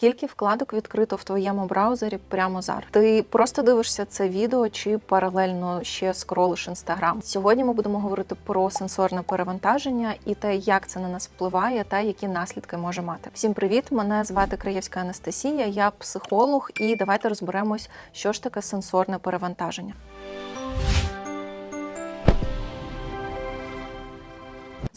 Скільки вкладок відкрито в твоєму браузері прямо зараз? Ти просто дивишся це відео чи паралельно ще скролиш інстаграм? Сьогодні ми будемо говорити про сенсорне перевантаження і те, як це на нас впливає, та які наслідки може мати. Всім привіт! Мене звати Краєвська Анастасія, я психолог, і давайте розберемось, що ж таке сенсорне перевантаження.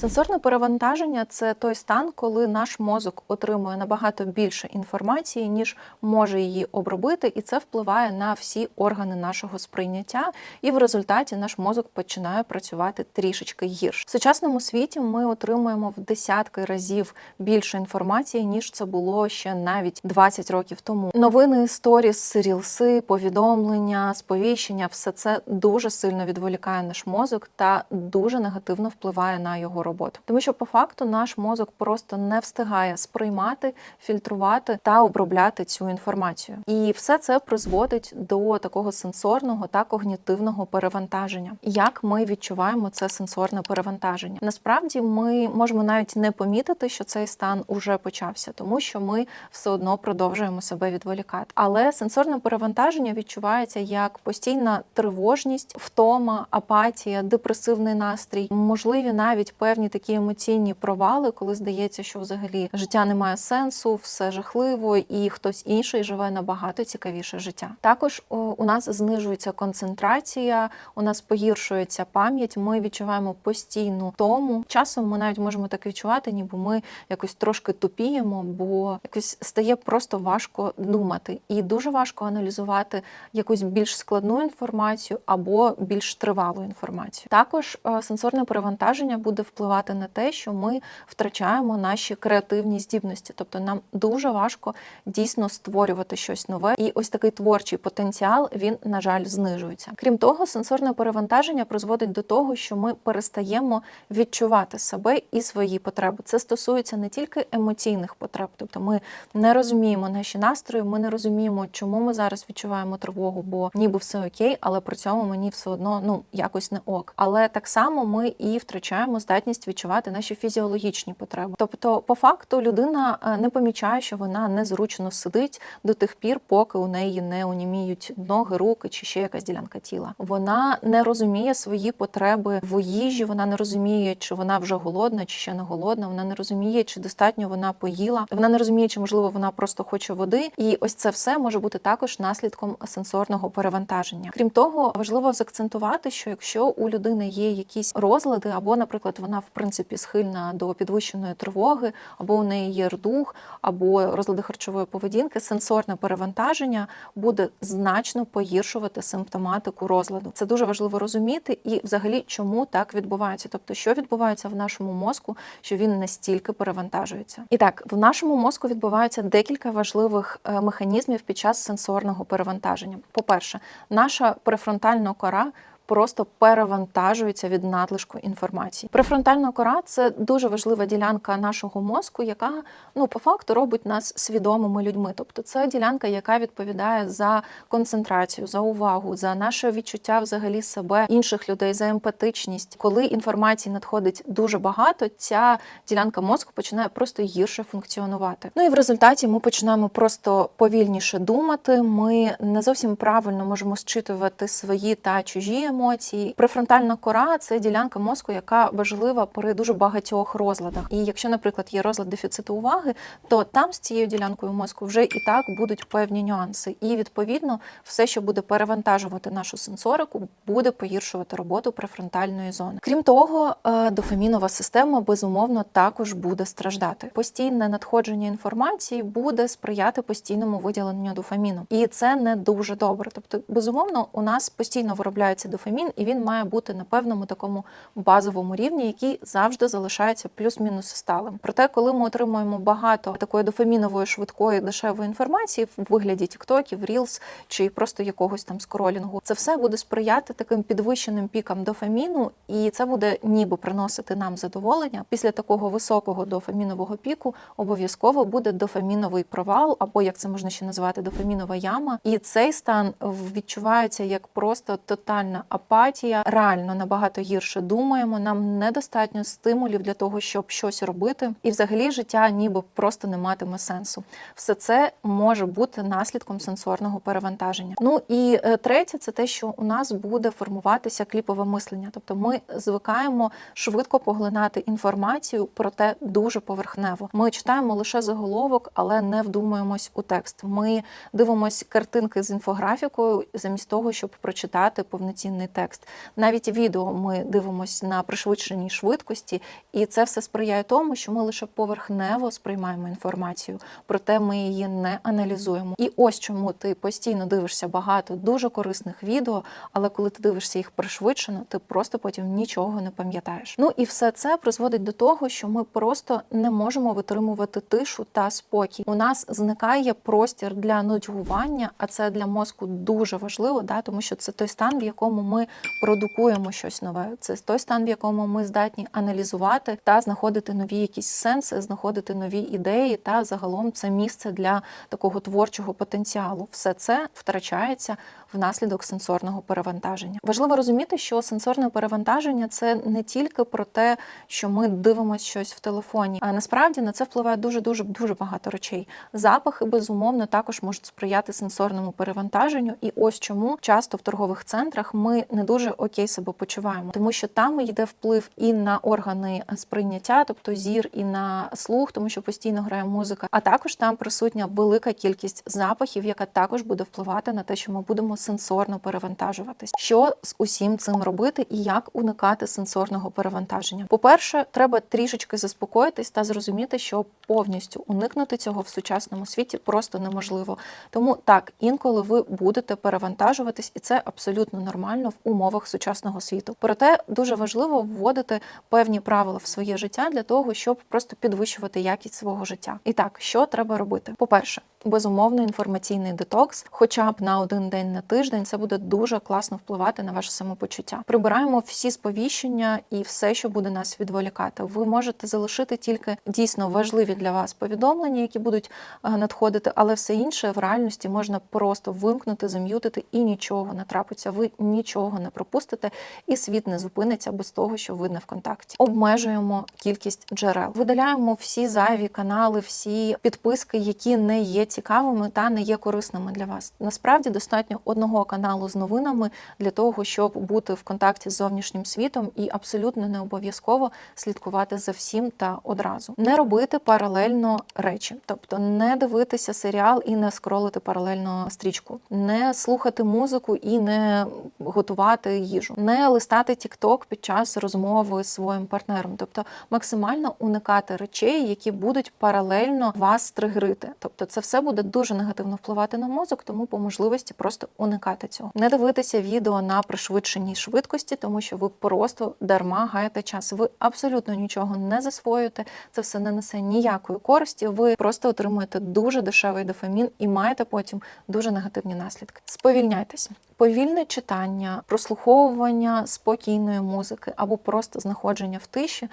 Сенсорне перевантаження це той стан, коли наш мозок отримує набагато більше інформації, ніж може її обробити, і це впливає на всі органи нашого сприйняття. І в результаті наш мозок починає працювати трішечки гірше. В сучасному світі ми отримуємо в десятки разів більше інформації, ніж це було ще навіть 20 років тому. Новини, сторіс, рілси, повідомлення, сповіщення все це дуже сильно відволікає наш мозок та дуже негативно впливає на його роботу. Тому що по факту наш мозок просто не встигає сприймати, фільтрувати та обробляти цю інформацію. І все це призводить до такого сенсорного та когнітивного перевантаження. Як ми відчуваємо це сенсорне перевантаження? Насправді ми можемо навіть не помітити, що цей стан уже почався, тому що ми все одно продовжуємо себе відволікати. Але сенсорне перевантаження відчувається як постійна тривожність, втома, апатія, депресивний настрій, можливі навіть певні такі емоційні провали, коли здається, що взагалі життя не має сенсу, все жахливо, і хтось інший живе набагато цікавіше життя. Також у нас знижується концентрація, у нас погіршується пам'ять. Ми відчуваємо постійну тому. Часом ми навіть можемо так відчувати, ніби ми якось трошки тупіємо, бо якось стає просто важко думати, і дуже важко аналізувати якусь більш складну інформацію або більш тривалу інформацію. Також е, сенсорне перевантаження буде впливати на те, що ми втрачаємо наші креативні здібності, тобто нам дуже важко дійсно створювати щось нове, і ось такий творчий потенціал він на жаль знижується. Крім того, сенсорне перевантаження призводить до того, що ми перестаємо відчувати себе і свої потреби. Це стосується не тільки емоційних потреб, тобто ми не розуміємо наші настрої, ми не розуміємо, чому ми зараз відчуваємо тривогу, бо ніби все окей, але при цьому мені все одно ну якось не ок. Але так само ми і втрачаємо здатність відчувати наші фізіологічні потреби. Тобто, по факту, людина е, не помічає, що вона незручно сидить до тих пір, поки у неї не оніміють ноги, руки чи ще якась ділянка тіла. Вона не розуміє свої потреби в їжі. Вона не розуміє, чи вона вже голодна, чи ще не голодна. Вона не розуміє, чи достатньо вона поїла. Вона не розуміє, чи можливо вона просто хоче води. І ось це все може бути також наслідком сенсорного перевантаження. Крім того, важливо заакцентувати, що якщо у людини є якісь розлади, або, наприклад, вона в принципі схильна до підвищеної тривоги, або у неї є рдух, або розлади харчової поведінки, сенсорне перевантаження буде значно погіршувати симптоматику розладу. Це дуже важливо розуміти, і взагалі чому так відбувається, тобто що відбувається в нашому мозку, що він настільки перевантажується. І так, в нашому мозку відбувається декілька важливих е, механізмів під час сенсорного перевантаження. По-перше, наша префронтальна кора просто перевантажується від надлишку інформації. Префронтальна кора це дуже важлива ділянка нашого мозку, яка ну по факту робить нас свідомими людьми. Тобто це ділянка, яка відповідає за концентрацію, за увагу, за наше відчуття взагалі себе інших людей, за емпатичність. Коли інформації надходить дуже багато, ця ділянка мозку починає просто гірше функціонувати. Ну і в результаті ми починаємо просто повільніше думати. Ми не зовсім правильно можемо зчитувати свої та чужі емоції. Префронтальна кора це ділянка мозку, яка важлива при дуже багатьох розладах. І якщо, наприклад, є розлад дефіциту уваги, то там з цією ділянкою мозку вже і так будуть певні нюанси. І відповідно все, що буде перевантажувати нашу сенсорику, буде погіршувати роботу префронтальної зони. Крім того, е, дофамінова система безумовно також буде страждати. Постійне надходження інформації буде сприяти постійному виділенню дофаміну, і це не дуже добре. Тобто, безумовно, у нас постійно виробляється дофамін, і він має бути на певному такому базовому рівні, який завжди залишається плюс-мінус сталим. Проте, коли ми отримуємо багато такої дофамінової швидкої дешевої інформації в вигляді тіктоків, рілс чи просто якогось там скролінгу, це все буде сприяти таким підвищеним пікам дофаміну, і це буде ніби приносити нам задоволення. Після такого високого дофамінового піку обов'язково буде дофаміновий провал, або як це можна ще назвати, дофамінова яма. І цей стан відчувається як просто тотальна апатія, реально набагато гірше думаємо. Нам недостатньо стимулів для того, щоб щось робити, і взагалі життя ніби просто не матиме сенсу. Все це може бути наслідком сенсорного перевантаження. Ну і е, третє, це те, що у нас буде формуватися кліпове мислення, тобто ми звикаємо швидко поглинати інформацію, проте дуже поверхнево. Ми читаємо лише заголовок, але не вдумуємось у текст. Ми дивимося картинки з інфографікою замість того, щоб прочитати повноцінний текст. Навіть відео ми дивимося на пришвидшеній швидкості, і це все сприяє тому, що ми лише поверхнево сприймаємо інформацію, проте ми її не аналізуємо. І ось чому ти постійно дивишся багато дуже корисних відео, але коли ти дивишся їх пришвидшено, ти просто потім нічого не пам'ятаєш. Ну і все це призводить до того, що ми просто не можемо витримувати тишу та спокій. У нас зникає простір для нудьгування, а це для мозку дуже важливо, да, тому що це той стан, в якому ми продукуємо щось нове. Це той стан, в якому ми здатні аналізувати та знаходити нові якісь сенси, знаходити нові ідеї. Та загалом це місце для такого творчого потенціалу. Все це втрачається внаслідок сенсорного перевантаження. Важливо розуміти, що сенсорне перевантаження це не тільки про те, що ми дивимося щось в телефоні, а насправді на це впливає дуже дуже дуже багато речей. Запахи безумовно також можуть сприяти сенсорному перевантаженню, і ось чому часто в торгових центрах ми не дуже окей себе почуваємо, тому що там йде вплив і на органи сприйняття, тобто зір, і на слух, тому що постійно грає музика. А також там присутня велика кількість запахів, яка також буде впливати на те, що ми будемо сенсорно перевантажуватись. Що з усім цим робити і як уникати сенсорного перевантаження? По-перше, треба трішечки заспокоїтись та зрозуміти, що повністю уникнути цього в сучасному світі просто неможливо. Тому так, інколи ви будете перевантажуватись, і це абсолютно нормально в умовах сучасного світу. Проте дуже важливо вводити певні правила в своє життя для того, щоб просто підвищувати якість свого життя. І так, що треба робити? По-перше, безумовно, інформаційний детокс, хоча б на один день на тиждень, це буде дуже класно впливати на ваше самопочуття. Прибираємо всі сповіщення і все, що буде нас відволікати. Ви можете залишити тільки дійсно важливі для вас повідомлення, які будуть е, надходити, але все інше в реальності можна просто вимкнути, зам'ютити і нічого не трапиться. Ви нічого не пропустите, і світ не зупиниться без того, що ви не в контакті. Обмежуємо кількість джерел, видаляємо всі зайві канали, всі підписки, які не є цікавими та не є корисними для вас. Насправді достатньо одного каналу з новинами для того, щоб бути в контакті з зовнішнім світом, і абсолютно не обов'язково слідкувати за всім та одразу. Не робити паралельно речі, тобто не дивитися серіал і не скролити паралельно стрічку, не слухати музику і не готувати їжу, не листати TikTok під час розмови з своїм партнером, тобто максимально уникати речей, які будуть паралельно вас тригерити. Тобто, це все буде дуже негативно впливати на мозок, тому по можливості просто уникати цього. Не дивитися відео на пришвидшеній швидкості, тому що ви просто дарма гаєте час. Ви абсолютно нічого не засвоюєте. Це все не несе ніякої користі. Ви просто отримуєте дуже дешевий дофамін і маєте потім дуже негативні наслідки. Сповільняйтеся. Повільне читання, прослуховування спокійної музики або просто знаходження в тиші,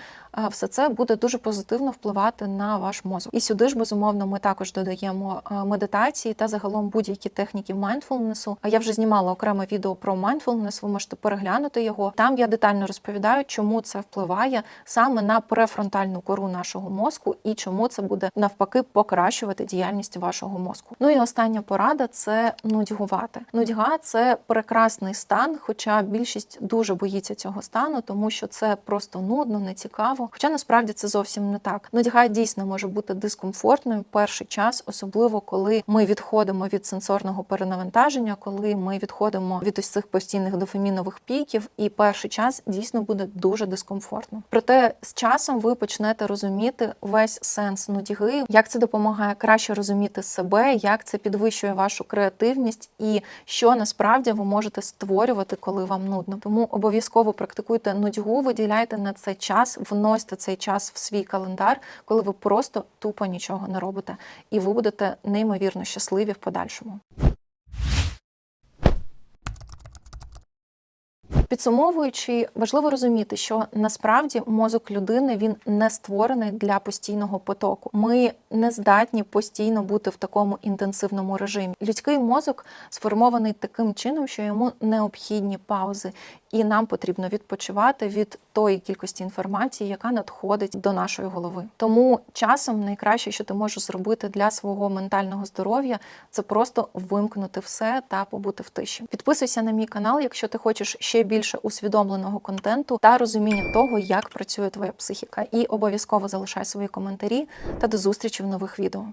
все це буде дуже позитивно впливати на ваш мозок. І сюди ж безумовно ми також додаємо медитації та загалом будь-які техніки майндфулнесу. А я вже знімала окреме відео про майндфулнес, ви можете переглянути його. Там я детально розповідаю, чому це впливає саме на префронтальну кору нашого мозку і чому це буде навпаки покращувати діяльність вашого мозку. Ну і остання порада це нудьгувати. Нудьга це прекрасний стан, хоча більшість дуже боїться цього стану, тому що це просто нудно, нецікаво. Хоча насправді це зовсім не так. Нудьга дійсно може бути дискомфортною перший час, особливо коли ми відходимо від сенсорного перенавантаження, коли ми відходимо від ось цих постійних дофамінових піків, і перший час дійсно буде дуже дискомфортно. Проте з часом ви почнете розуміти весь сенс нудьги, як це допомагає краще розуміти себе, як це підвищує вашу креативність і що насправді ви можете створювати, коли вам нудно. Тому обов'язково практикуйте нудьгу, виділяйте на це час, вносьте цей час в свій календар, коли ви просто тупо нічого не робите, і ви будете неймовірно щасливі в подальшому. Підсумовуючи, важливо розуміти, що насправді мозок людини він не створений для постійного потоку. Ми не здатні постійно бути в такому інтенсивному режимі. Людський мозок сформований таким чином, що йому необхідні паузи, і нам потрібно відпочивати від тої кількості інформації, яка надходить до нашої голови. Тому часом найкраще, що ти можеш зробити для свого ментального здоров'я, це просто вимкнути все та побути в тиші. Підписуйся на мій канал, якщо ти хочеш ще більше усвідомленого контенту та розуміння того, як працює твоя психіка. І обов'язково залишай свої коментарі та до зустрічі в нових відео.